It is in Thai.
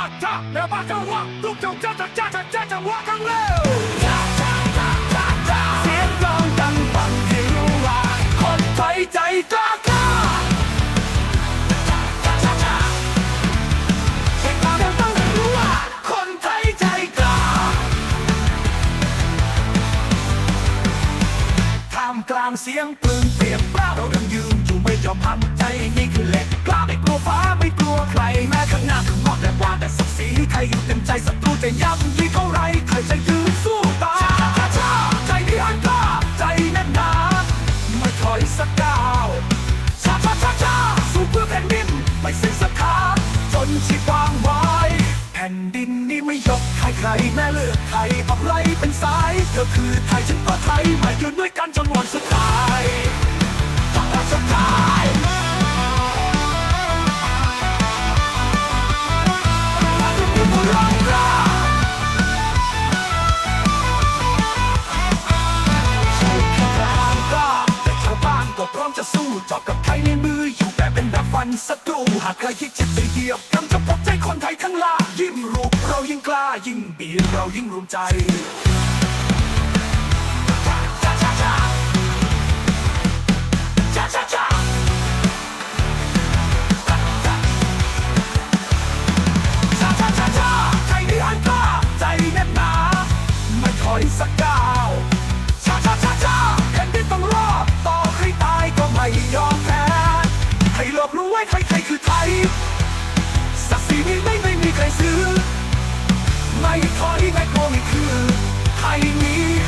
จ้าจ้าเดี๋ยวมาจะวะลูกจงจ้าจ้าจ้าจ้าจ้าจะวะกันเร็วจ้าจ้าจ้าจ้าจ้าเสียงกลองดังปังที่รู้ว่าคนไทยใจกล้ากล้าเสียงปืนเปรียบเปล่ดังยื อยู่ไม่ยอมพันใจนี่คือเหล็กกล้าไม่กลัวฟ้าไม่กลัวใคร แม้ข้างหน้าข้างนอกแต่ว่าแต่ศักดิ์ศรีไทยอยู่เต็มใจศัตรูจะย่ำยีเท่าไรไทยจะยืนสู้ตายใจที่อันกล้าใจแน่นหนาไม่ถอยสักก้าวชาชาชาชาสู้เพื่อแผ่นดินไม่สิ้นศรัทธาจนชีพวางไว้แผ่นดินนี้ไม่ยกให้ใครแม่เลือกไทยออกไล่เป็นสายเธอคือไทยฉันก็ไทยมาอยู่ด้วยกันจนวันสุดท้าย ฟันศัตรูหากใครคิดจะไปเหยียบกำจะพบใจคนไทยทั้งลา ยิ้มรูปเรายิ่งกล้า ยิ่งบีเรายิ่งรวมใจ ไม่ใครใครคือไทยศักดิ์ศรีนี้ไม่ไม่มีใครซื้อ ไม่ถอยไม่กลัวไม่คือไทยนี้